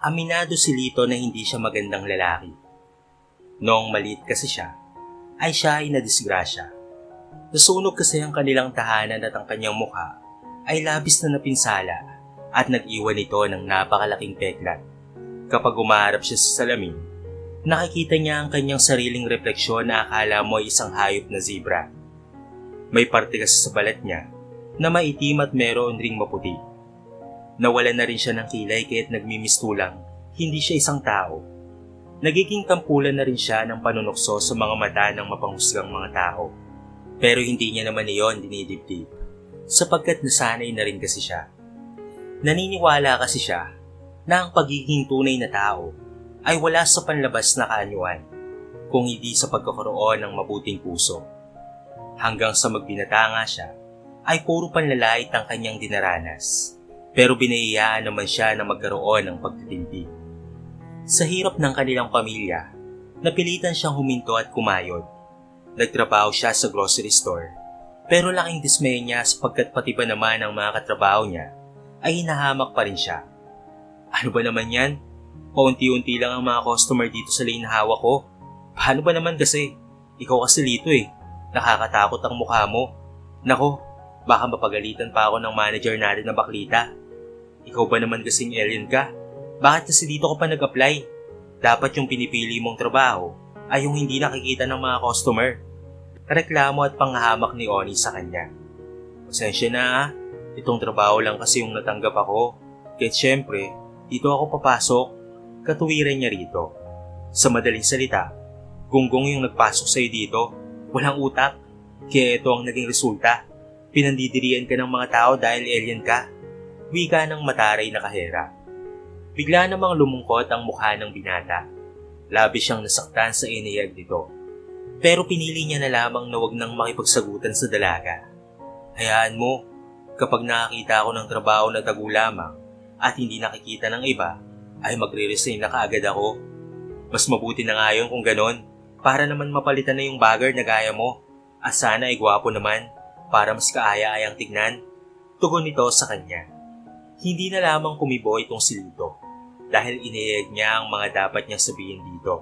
Aminado si Lito na hindi siya magandang lalaki. Noong maliit kasi siya, ay siya ay nadisgrasya. Nasunog kasi ang kanilang tahanan at ang kanyang mukha ay labis na napinsala at nag-iwan ito ng napakalaking peklat. Kapag umaharap siya sa salamin, nakikita niya ang kanyang sariling refleksyon na akala mo ay isang hayop na zebra. May parte kasi sa balat niya na maitim at meron ring maputi. Nawalan na rin siya ng kilay kaya't nagmimistulang hindi siya isang tao. Nagiging tampulan na rin siya ng panunokso sa mga mata ng mapanghusgang mga tao. Pero hindi niya naman iyon dinidibdib sapagkat nasanay na rin kasi siya. Naniniwala kasi siya na ang pagiging tunay na tao ay wala sa panlabas na kaanyuan kung hindi sa pagkakaroon ng mabuting puso. Hanggang sa magbinata nga siya, ay puro panlalait ang kanyang dinaranas. Pero binayayaan naman siya na magkaroon ng pagtitimpi. Sa hirap ng kanilang pamilya, napilitan siyang huminto at kumayod. Nagtrabaho siya sa grocery store. Pero laking dismay niya sapagkat pati ba naman ang mga katrabaho niya ay hinahamak pa rin siya. Ano ba naman yan? Paunti-unti lang ang mga customer dito sa lane hawak ko. Paano ba naman kasi? Ikaw kasi lito eh. Nakakatakot ang mukha mo. Nako, baka mapagalitan pa ako ng manager natin na baklita. Ikaw ba naman kasing alien ka? Bakit kasi dito ka pa nag-apply? Dapat yung pinipili mong trabaho ay yung hindi nakikita ng mga customer. Reklamo at panghahamak ni Oni sa kanya. Pasensya na ah. Itong trabaho lang kasi yung natanggap ako. Kahit syempre, dito ako papasok. Katuwiran niya rito. Sa madaling salita, gunggong yung nagpasok sa'yo dito. Walang utak. Kaya ito ang naging resulta. Pinandidirian ka ng mga tao dahil alien ka. Wika ng mataray na kahera. Bigla namang lumungkot ang mukha ng binata. Labis siyang nasaktan sa iniyag nito. Pero pinili niya na lamang na wag nang makipagsagutan sa dalaga. Hayaan mo, kapag nakakita ako ng trabaho na tagu lamang at hindi nakikita ng iba, ay magre-resign na kaagad ako. Mas mabuti na nga yun kung ganon, para naman mapalitan na yung bagger na gaya mo. At sana ay gwapo naman, para mas kaaya-ayang tignan. Tugon nito sa kanya. Hindi na lamang kumibo itong si Lito dahil iniyeg niya ang mga dapat niyang sabihin dito.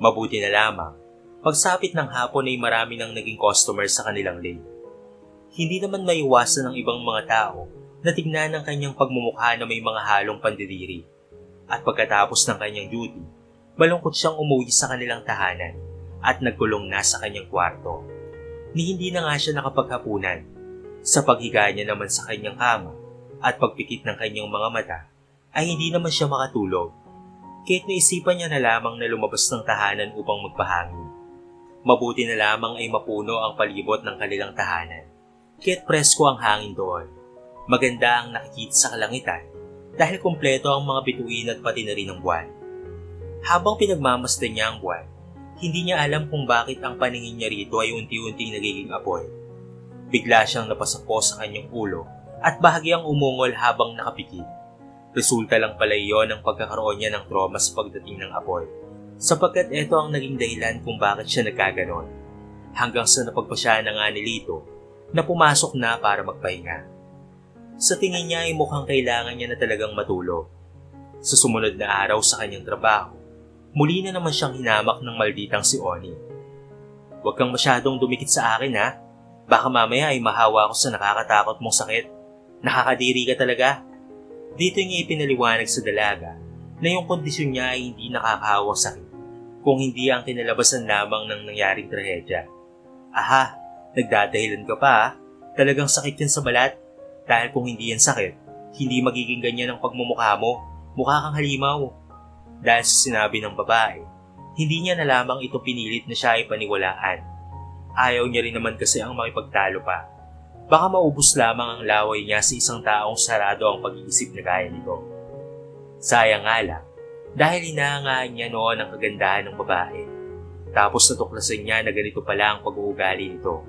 Mabuti na lamang, pagsapit ng hapon ay marami nang naging customer sa kanilang lane. Hindi naman maiwasan ng ibang mga tao na tignan ang kanyang pagmumukha na may mga halong pandidiri. At pagkatapos ng kanyang duty, malungkot siyang umuwi sa kanilang tahanan at nagkulong na sa kanyang kwarto. Ni hindi na nga siya nakapaghapunan. Sa paghiga niya naman sa kanyang kama at pagpikit ng kanyang mga mata, ay hindi naman siya makatulog. Kahit naisipan niya na lamang na lumabas ng tahanan upang magpahangin. Mabuti na lamang ay mapuno ang palibot ng kanilang tahanan. Kahit presko ang hangin doon. Maganda ang nakikita sa kalangitan dahil kumpleto ang mga bituin at pati na rin ang buwan. Habang pinagmamasdan niya ang buwan, hindi niya alam kung bakit ang paningin niya rito ay unti-unti nagiging apoy. Bigla siyang napasapo sa kanyang ulo at bahagyang umungol habang nakapikit. Resulta lang pala iyon ng pagkakaroon niya ng trauma sa pagdating ng apoy, sapagkat ito ang naging dahilan kung bakit siya nagkaganon. Hanggang sa napagpasya na nga ni Lito na pumasok na para magpahinga. Sa tingin niya ay mukhang kailangan niya na talagang matulog. Sa sumunod na araw sa kanyang trabaho, muli na naman siyang hinamak ng malditang si Oni. Huwag kang masyadong dumikit sa akin ha. Baka mamaya ay mahawa ako sa nakakatakot mong sakit. Nakakadiri ka talaga. Dito niya ipinaliwanag sa dalaga na yung kondisyon niya ay hindi nakakahawang sakit kung hindi ang kinalabasan lamang ng nangyaring trahedya. Aha, nagdadahilan ka pa ha? Talagang sakit yan sa balat. Dahil kung hindi yan sakit, hindi magiging ganyan ang pagmumukha mo. Mukha kang halimaw. Dahil sa sinabi ng babae, hindi niya na lamang ito pinilit na siya ay paniwalaan. Ayaw niya rin naman kasi ang makipagtalo pa. Baka maubos lamang ang laway niya sa isang taong sarado ang pag-iisip na gaya nito. Sayang nga lang, dahil inahangaan niya noon ang kagandahan ng babae. Tapos natuklasan niya na ganito pala ang pag-uugali nito.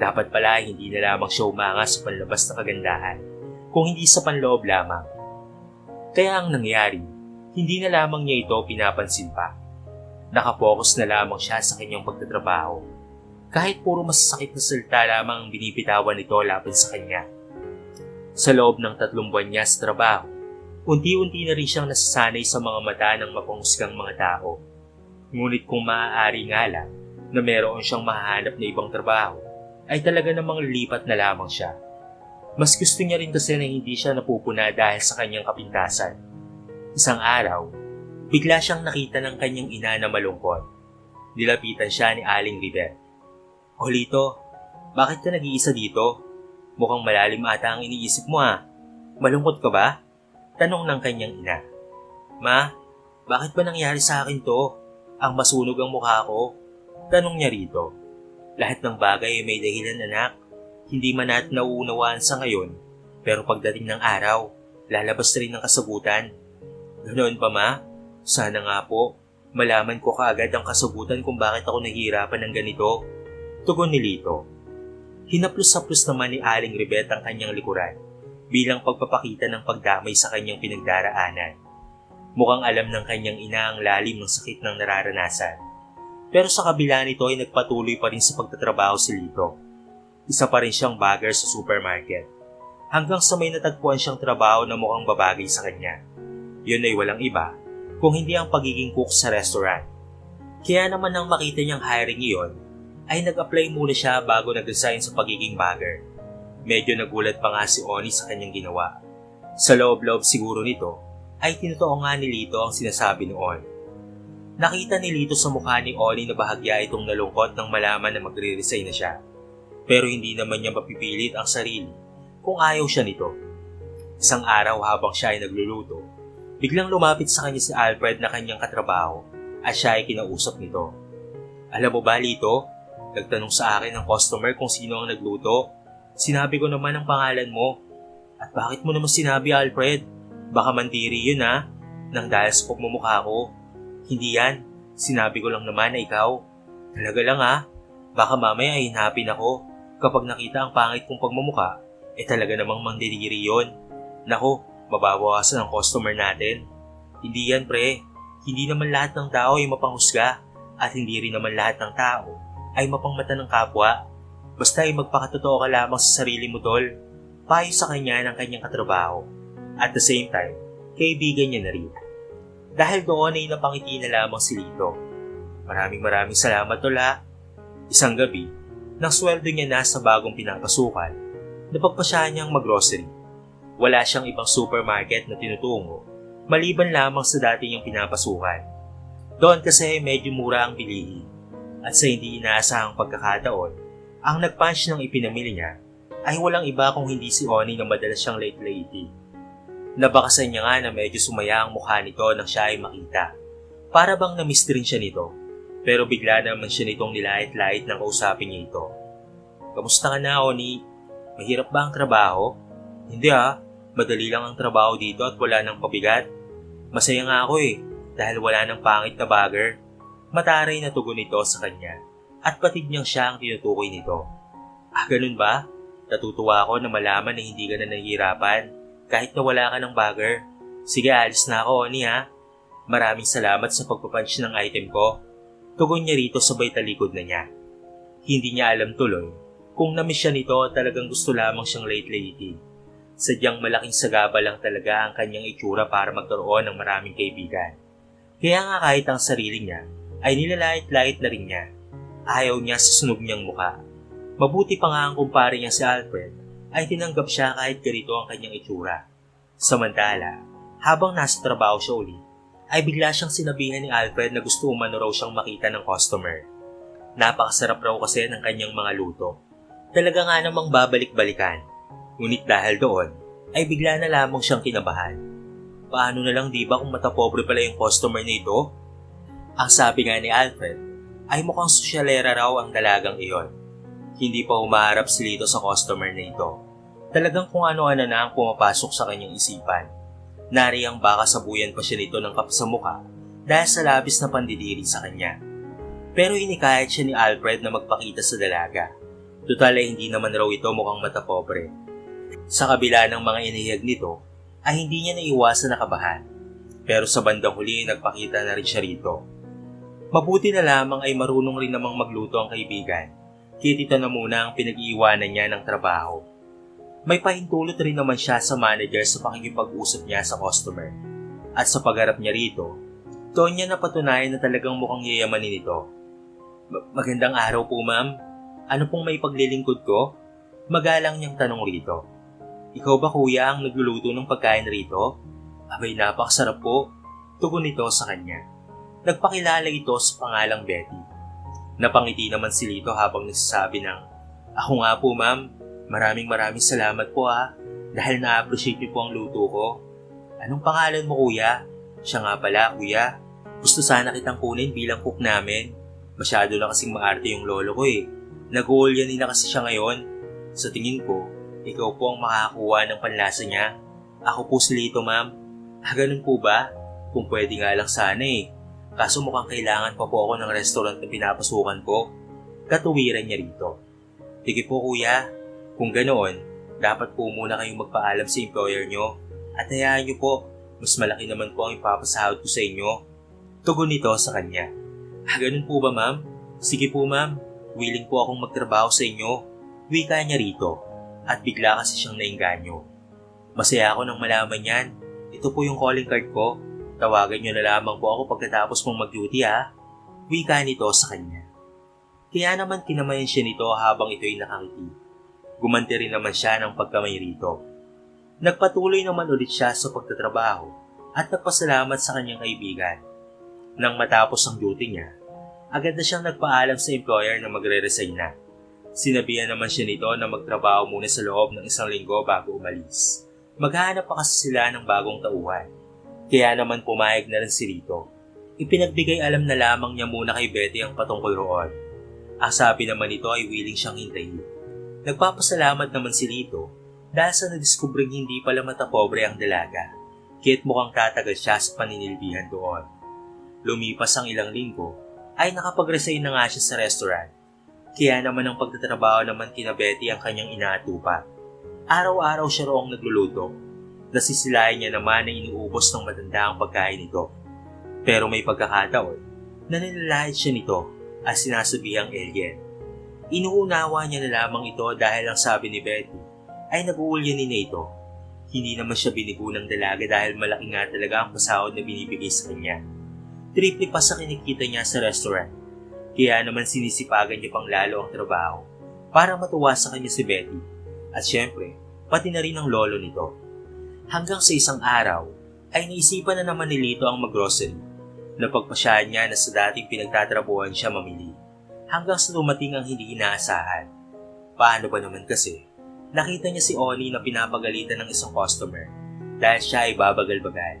Dapat pala hindi na lamang siya umangas sa panlabas na kagandahan, kung hindi sa panloob lamang. Kaya ang nangyari, hindi na lamang niya ito pinapansin pa. Nakapokus na lamang siya sa kanyang pagtatrabaho. Kahit puro masasakit na salita lamang ang binibitawan nito laban sa kanya. Sa loob ng tatlong buwan niya sa trabaho, Unti-unti na rin siyang nasasanay sa mga mata ng mapangusgang mga tao. Ngunit kung maaari nga lang na meron siyang mahanap na ibang trabaho, ay talaga namang lipat na lamang siya. Mas gusto niya rin kasi na hindi siya napupuna dahil sa kanyang kapintasan. Isang araw, bigla siyang nakita ng kanyang ina na malungkot. Nilapitan siya ni Aling River. O Lito, bakit ka nag-iisa dito? Mukhang malalim ata ang iniisip mo ah. Malungkot ka ba? Tanong ng kanyang ina. Ma, bakit ba nangyari sa akin to? Ang masunog ang mukha ko. Tanong niya rito. Lahat ng bagay ay may dahilan anak. Hindi man natin nauunawaan sa ngayon, pero pagdating ng araw, lalabas rin ng kasagutan. Ganoon pa ma? Sana nga po, malaman ko kaagad ang kasagutan kung bakit ako nahihirapan ng ganito. Tugon ni Lito. Hinaplos-haplos naman ni Aling Ribet ang kanyang likuran bilang pagpapakita ng pagdamay sa kanyang pinagdaraanan. Mukhang alam ng kanyang ina ang lalim ng sakit ng nararanasan. Pero sa kabila nito ay nagpatuloy pa rin sa pagtatrabaho si Lito. Isa pa rin siyang bagger sa supermarket. Hanggang sa may natagpuan siyang trabaho na mukhang babagay sa kanya. Yun ay walang iba kung hindi ang pagiging cook sa restaurant. Kaya naman nang makita niyang hiring iyon, ay nag-apply muna siya bago nag-resign sa pagiging bagger. Medyo nagulat pa nga si Oni sa kanyang ginawa. Sa loob-loob siguro nito, ay tinotoo nga ni Lito ang sinasabi noon. Nakita ni Lito sa mukha ni Oni na bahagya itong nalungkot nang malaman na magre-resign na siya. Pero hindi naman niya mapipilit ang sarili kung ayaw siya nito. Isang araw habang siya ay nagluluto, biglang lumapit sa kanya si Alfred na kanyang katrabaho at siya ay kinausap nito. Alam mo ba, Lito? Nagtanong sa akin ng customer kung sino ang nagluto Sinabi ko naman ang pangalan mo. At bakit mo naman sinabi, Alfred? Baka mandiri yun ha, nang dahil sa pagmumukha ko. Hindi yan, sinabi ko lang naman na ikaw. Talaga lang ha, baka mamaya ay hinapin ako. Kapag nakita ang pangit kong pagmumukha, eh talaga namang mandiri yun. Nako, mababawasan ang customer natin. Hindi yan pre, hindi naman lahat ng tao ay mapanghusga at hindi rin naman lahat ng tao ay mapangmata ng kapwa. Basta ay magpakatotoo ka lamang sa sarili mo, tol. Payo sa kanya ng kanyang katrabaho. At the same time, kaibigan niya na rin. Dahil doon ay napangiti na lamang si Lito. Maraming maraming salamat, tol ha. Isang gabi, nang sweldo niya na sa bagong pinapasukan, napagpasya niyang maggrocery. Wala siyang ibang supermarket na tinutungo, maliban lamang sa dati niyang pinapasukan. Doon kasi medyo mura ang bilihin at sa hindi inaasahang pagkakataon, ang nag-punch ng ipinamili niya ay walang iba kung hindi si Oni na madalas siyang late lady. Nabakasan niya nga na medyo sumaya ang mukha nito nang siya ay makita. Para bang na-miss rin siya nito. Pero bigla naman siya nitong nilait-lait nang kausapin niya ito. Kamusta ka na, Oni? Mahirap ba ang trabaho? Hindi ah, madali lang ang trabaho dito at wala nang pabigat. Masaya nga ako eh, dahil wala nang pangit na bagger. Mataray na tugon nito sa kanya at patid niyang siya ang tinutukoy nito. Ah, ganun ba? Natutuwa ako na malaman na hindi ka na nahihirapan kahit na wala ka ng bagger. Sige, alis na ako, Oni ha. Maraming salamat sa pagpapunch ng item ko. Tugon niya rito sabay talikod na niya. Hindi niya alam tuloy kung namiss siya nito talagang gusto lamang siyang late lady. Sadyang malaking sagaba lang talaga ang kanyang itsura para magkaroon ng maraming kaibigan. Kaya nga kahit ang sarili niya ay nilalait-lait na rin niya Ayaw niya sa sunog niyang mukha. Mabuti pa nga ang kumpare niya si Alfred ay tinanggap siya kahit ganito ang kanyang itsura. Samantala, habang nasa trabaho siya uli, ay bigla siyang sinabihan ni Alfred na gusto umano raw siyang makita ng customer. Napakasarap raw kasi ng kanyang mga luto. Talaga nga namang babalik-balikan. Ngunit dahil doon, ay bigla na lamang siyang kinabahan. Paano na lang di ba kung matapobre pala yung customer nito? Ang sabi nga ni Alfred, ay mukhang sosyalera raw ang dalagang iyon. Hindi pa humaharap si Lito sa customer na ito. Talagang kung ano-ano na ang pumapasok sa kanyang isipan. Nariyang baka sabuyan pa siya nito ng kap sa mukha dahil sa labis na pandidiri sa kanya. Pero inikayat siya ni Alfred na magpakita sa dalaga. Total ay hindi naman raw ito mukhang matapobre. Sa kabila ng mga inihag nito, ay hindi niya naiwasan na kabahan. Pero sa bandang huli nagpakita na rin siya rito Mabuti na lamang ay marunong rin namang magluto ang kaibigan. Kitita na muna ang pinag-iiwanan niya ng trabaho. May pahintulot rin naman siya sa manager sa pakikipag-usap niya sa customer. At sa pagharap niya rito, doon niya napatunayan na talagang mukhang yayamanin ito. "Ma- Magandang araw po ma'am. Ano pong may paglilingkod ko? Magalang niyang tanong rito. Ikaw ba kuya ang nagluluto ng pagkain rito? Abay napakasarap po. Tugon nito sa kanya. Nagpakilala ito sa pangalang Betty. Napangiti naman si Lito habang nagsasabi ng, Ako nga po ma'am, maraming maraming salamat po ha, dahil na-appreciate niyo po ang luto ko. Anong pangalan mo kuya? Siya nga pala kuya. Gusto sana kitang kunin bilang cook namin. Masyado na kasing maarte yung lolo ko eh. Nag-uulyanin na kasi siya ngayon. Sa tingin ko, ikaw po ang makakakuha ng panlasa niya. Ako po si Lito ma'am. Ah, ganun po ba? Kung pwede nga lang sana eh. Kaso mukhang kailangan pa po ako ng restaurant na pinapasukan ko. Katuwiran niya rito. Sige po kuya, kung ganoon, dapat po muna kayong magpaalam sa employer nyo. At hayaan nyo po, mas malaki naman po ang ipapasahod ko sa inyo. Tugon nito sa kanya. Ah, ganun po ba ma'am? Sige po ma'am, willing po akong magtrabaho sa inyo. Wika niya rito. At bigla kasi siyang nainganyo. Masaya ako nang malaman yan. Ito po yung calling card ko. Tawagan niyo na lamang po ako pagkatapos mong mag-duty ha. Wika nito sa kanya. Kaya naman kinamayan siya nito habang ito'y nakangiti. Gumanti rin naman siya ng pagkamay rito. Nagpatuloy naman ulit siya sa pagtatrabaho at nagpasalamat sa kanyang kaibigan. Nang matapos ang duty niya, agad na siyang nagpaalam sa employer na magre-resign na. Sinabihan naman siya nito na magtrabaho muna sa loob ng isang linggo bago umalis. Maghahanap pa kasi sila ng bagong tauhan. Kaya naman pumayag na rin si Rito. Ipinagbigay alam na lamang niya muna kay Betty ang patungkol roon. Ang sabi naman nito ay willing siyang hintayin. Nagpapasalamat naman si Rito dahil sa nadiskubring hindi pala matapobre ang dalaga. Kaya't mukhang tatagal siya sa paninilbihan doon. Lumipas ang ilang linggo ay nakapag-resign na nga siya sa restaurant. Kaya naman ang pagtatrabaho naman kina Betty ang kanyang inaatupa. Araw-araw siya roong nagluluto. Nasisilayan niya naman na inuubos ng matanda ang pagkain nito. Pero may pagkakataon na nilalait siya nito at sinasabihang alien. Inuunawa niya na lamang ito dahil ang sabi ni Betty ay nag-uulyanin na ito. Hindi naman siya binigo ng dalaga dahil malaki nga talaga ang pasahod na binibigay sa kanya. Triple pa sa kinikita niya sa restaurant. Kaya naman sinisipagan niya pang lalo ang trabaho para matuwa sa kanya si Betty. At syempre, pati na rin ang lolo nito. Hanggang sa isang araw, ay naisipan na naman ni Lito ang maggrocery. Napagpasyahan niya na sa dating pinagtatrabuhan siya mamili. Hanggang sa dumating ang hindi inaasahan. Paano ba naman kasi? Nakita niya si Oni na pinapagalitan ng isang customer dahil siya ay babagal-bagal.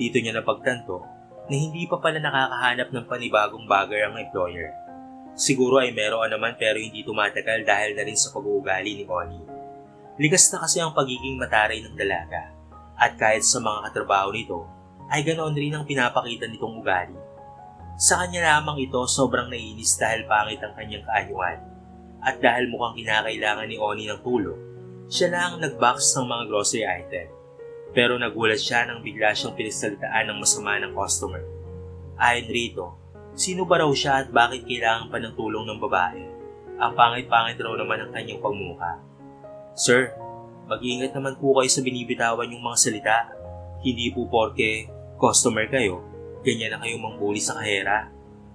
Dito niya napagtanto na hindi pa pala nakakahanap ng panibagong bagger ang employer. Siguro ay meron naman pero hindi tumatagal dahil na rin sa pag-uugali ni Oni. Ligas na kasi ang pagiging mataray ng dalaga at kahit sa mga katrabaho nito ay ganoon rin ang pinapakita nitong ugali. Sa kanya lamang ito sobrang naiinis dahil pangit ang kanyang kaanyuan at dahil mukhang kinakailangan ni Oni ng tulong, siya lang ang nag-box ng mga grocery item. Pero nagulat siya nang bigla siyang pinisalitaan ng masama ng customer. Ayon rito, sino ba raw siya at bakit kailangan pa ng tulong ng babae? Ang pangit-pangit raw naman ang kanyang pagmuka. Sir, mag-iingat naman po kayo sa binibitawan yung mga salita. Hindi po porke customer kayo, ganyan na kayo mangbuli sa kahera.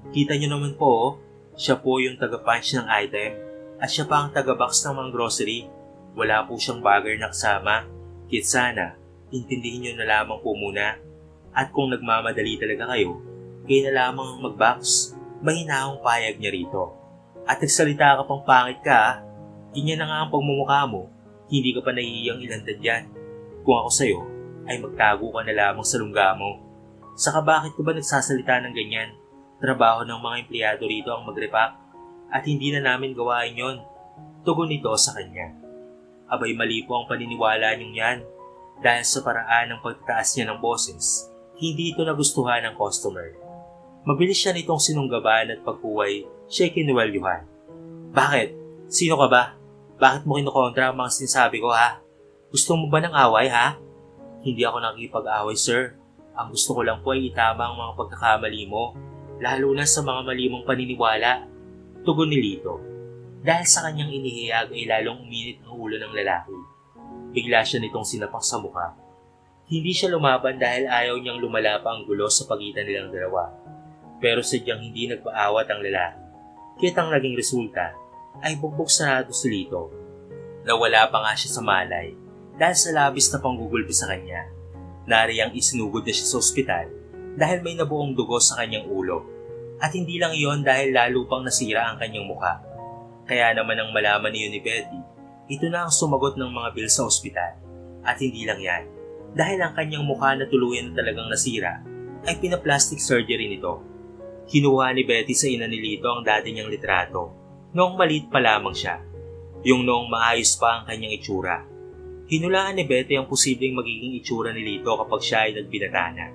Kita nyo naman po, oh, siya po yung taga-punch ng item at siya pa ang taga-box ng mga grocery. Wala po siyang bagger na kasama. Kit sana, intindihin nyo na lamang po muna. At kung nagmamadali talaga kayo, kayo na lamang ang mag-box. Mahina akong payag niya rito. At nagsalita ka pang pangit ka, ah. Ganyan na nga ang pagmumukha mo. Hindi ka pa nahihiyang ilantad yan. Kung ako sa'yo, ay magtago ka na lamang sa lungga mo. Saka bakit ka ba nagsasalita ng ganyan? Trabaho ng mga empleyado rito ang mag-repack at hindi na namin gawain yon. Tugon nito sa kanya. Abay mali po ang paniniwala niyong yan dahil sa paraan ng pagtaas niya ng boses, hindi ito nagustuhan ng customer. Mabilis siya nitong sinunggaban at pagkuway, siya kinuwelyuhan. Bakit? Sino ka ba? Bakit mo kinukontra ang mga sinasabi ko ha? Gusto mo ba ng away ha? Hindi ako nakikipag-away sir. Ang gusto ko lang po ay itama ang mga pagkakamali mo, lalo na sa mga mali mong paniniwala. Tugon ni Lito. Dahil sa kanyang inihiyag ay lalong uminit ang ulo ng lalaki. bigla siya nitong sinapak sa mukha. Hindi siya lumaban dahil ayaw niyang lumala pa ang gulo sa pagitan nilang dalawa. Pero sadyang hindi nagpaawat ang lalaki. Kitang naging resulta ay bugbog sarado si Lito. Nawala pa nga siya sa malay dahil sa labis na panggugulpi sa kanya. Nariyang isinugod na siya sa ospital dahil may nabuong dugo sa kanyang ulo. At hindi lang iyon dahil lalo pang nasira ang kanyang mukha. Kaya naman ang malaman ni Betty, ito na ang sumagot ng mga bill sa ospital. At hindi lang yan, dahil ang kanyang mukha na tuluyan na talagang nasira, ay pinaplastic surgery nito. Kinuha ni Betty sa ina ni Lito ang dati niyang litrato, noong maliit pa lamang siya, yung noong maayos pa ang kanyang itsura. Hinulaan ni Betty ang posibleng magiging itsura ni Lito kapag siya ay nagbinatana.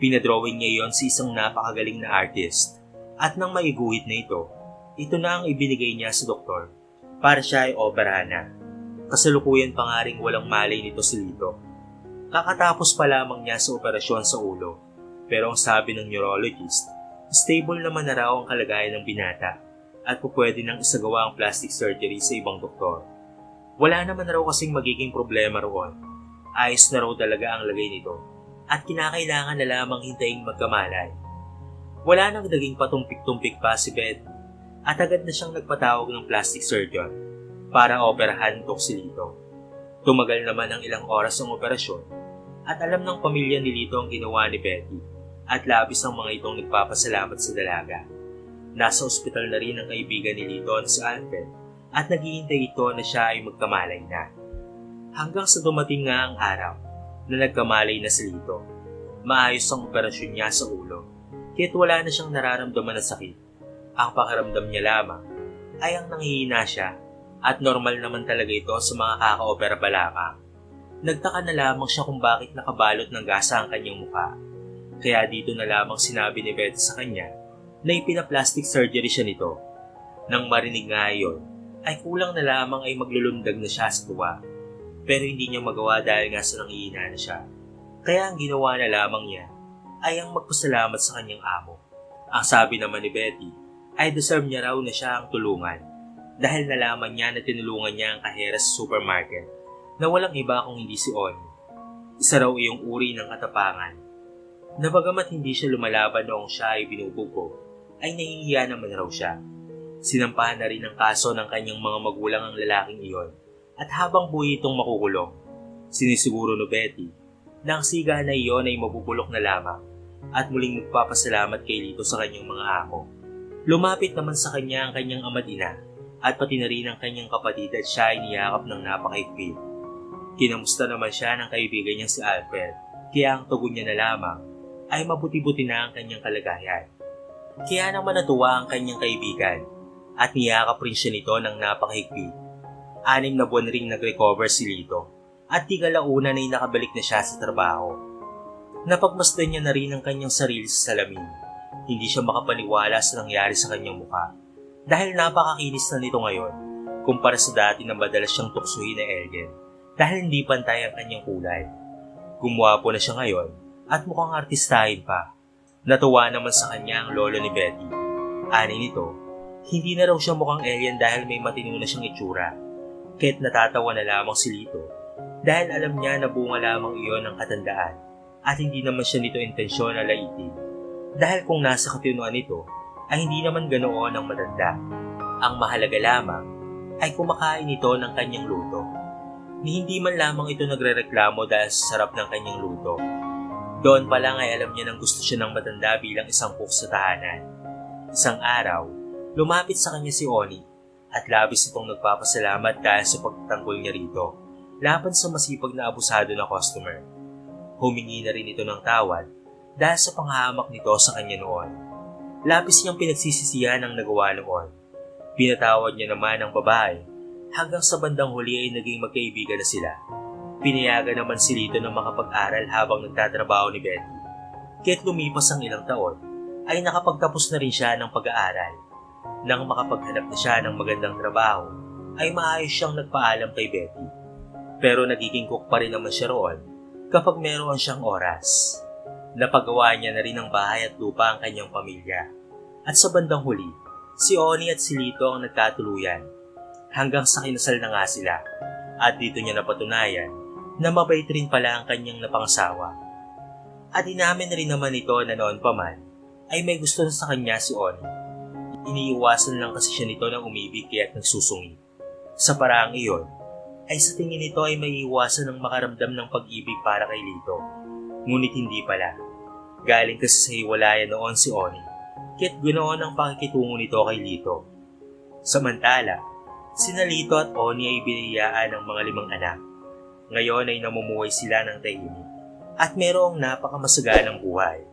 Pinadrawing niya yon sa isang napakagaling na artist, at nang maiguhit na ito, ito na ang ibinigay niya sa doktor para siya ay operahan na. Kasalukuyan pa nga rin walang malay nito si Lito Kakatapos pa lamang niya sa operasyon sa ulo. Pero ang sabi ng neurologist, stable naman na raw ang kalagayan ng binata at pupwede nang isagawa ang plastic surgery sa ibang doktor. Wala naman raw kasing magiging problema roon. Ayos na raw talaga ang lagay nito at kinakailangan na lamang hintayin magkamalay. Wala nang naging patumpik-tumpik pa si Beth at agad na siyang nagpatawag ng plastic surgeon para operahan itong si. Tumagal naman ng ilang oras ang operasyon at alam ng pamilya ni Lito ang ginawa ni Betty at labis ang mga itong nagpapasalamat sa dalaga. Nasa ospital na rin ang kaibigan ni Lito na si Alfred at naghihintay ito na siya ay magkamalay na. Hanggang sa dumating nga ang araw na nagkamalay na si Lito. Maayos ang operasyon niya sa ulo kahit wala na siyang nararamdaman na sakit. Ang pakaramdam niya lamang ay ang nanghihina siya at normal naman talaga ito sa mga kaka-opera pa lamang. Nagtaka na lamang siya kung bakit nakabalot ng gasa ang kanyang mukha. Kaya dito na lamang sinabi ni Betty sa kanya na ipinaplastic surgery siya nito. Nang marinig nga yun, ay kulang na lamang ay maglulundag na siya sa tuwa. Pero hindi niya magawa dahil nga sa nangihina na siya. Kaya ang ginawa na lamang niya ay ang magpasalamat sa kanyang amo. Ang sabi naman ni Betty ay deserve niya raw na siya ang tulungan dahil nalaman niya na tinulungan niya ang kahera sa supermarket na walang iba kung hindi si On. Isa raw iyong uri ng katapangan. Na bagamat hindi siya lumalaban noong siya ay binubugo, ay nahihiya naman raw siya. Sinampahan na rin ang kaso ng kanyang mga magulang ang lalaking iyon at habang buhay itong makukulong, sinisiguro no Betty na ang siga na iyon ay mabubulok na lamang at muling magpapasalamat kay Lito sa kanyang mga ako. Lumapit naman sa kanya ang kanyang amadina at pati na rin ang kanyang kapatid at siya ay niyakap ng napakahigpit. Kinamusta naman siya ng kaibigan niyang si Alfred, kaya ang tugon niya na lamang ay mabuti-buti na ang kanyang kalagayan. Kaya naman natuwa ang kanyang kaibigan at niyakap rin siya nito ng napakahigpit. Anim na buwan ring nag-recover si Lito at di kalauna na nakabalik na siya sa trabaho. Napagmasdan niya na rin ang kanyang sarili sa salamin. Hindi siya makapaniwala sa nangyari sa kanyang mukha dahil napakakinis na nito ngayon kumpara sa dati na madalas siyang tuksuhin na alien dahil hindi pantay ang kanyang kulay. Gumawa po na siya ngayon at mukhang artistahin pa. Natuwa naman sa kanya ang lolo ni Betty. Ani nito, hindi na raw siya mukhang alien dahil may matino na siyang itsura. Kahit natatawa na lamang si Lito dahil alam niya na bunga lamang iyon ng katandaan at hindi naman siya nito intensyon na laitin. Dahil kung nasa katinuan nito, ay hindi naman ganoon ang matanda. Ang mahalaga lamang ay kumakain ito ng kanyang luto ni hindi man lamang ito nagrereklamo dahil sa sarap ng kanyang luto. Doon pa lang ay alam niya nang gusto siya ng matanda bilang isang cook sa tahanan. Isang araw, lumapit sa kanya si Oni at labis itong nagpapasalamat dahil sa pagtanggol niya rito laban sa masipag na abusado na customer. Humingi na rin ito ng tawad dahil sa panghahamak nito sa kanya noon. Labis niyang pinagsisisihan ang nagawa noon. Pinatawad niya naman ang babae hanggang sa bandang huli ay naging magkaibigan na sila. Pinayagan naman si Lito na makapag-aral habang nagtatrabaho ni Betty. Kahit lumipas ang ilang taon, ay nakapagtapos na rin siya ng pag-aaral. Nang makapaghanap na siya ng magandang trabaho, ay maayos siyang nagpaalam kay Betty. Pero nagiging cook pa rin naman siya roon kapag meron siyang oras. Napagawa niya na rin ng bahay at lupa ang kanyang pamilya. At sa bandang huli, si Oni at si Lito ang nagkatuluyan hanggang sa kinasal na nga sila. At dito niya napatunayan na mabait rin pala ang kanyang napangsawa. At inamin rin naman ito na noon pa man ay may gusto sa kanya si Oni. Iniiwasan lang kasi siya nito ng umibig kaya't nagsusungi. Sa paraang iyon, ay sa tingin nito ay may iwasan ng makaramdam ng pag-ibig para kay Lito. Ngunit hindi pala. Galing kasi sa hiwalayan noon si Oni, kaya't ganoon ang pakikitungo nito kay Lito. Samantala, sina Lito at Oni ay biniyaan ng mga limang anak. Ngayon ay namumuhay sila ng tahimik at merong napakamasaganang buhay.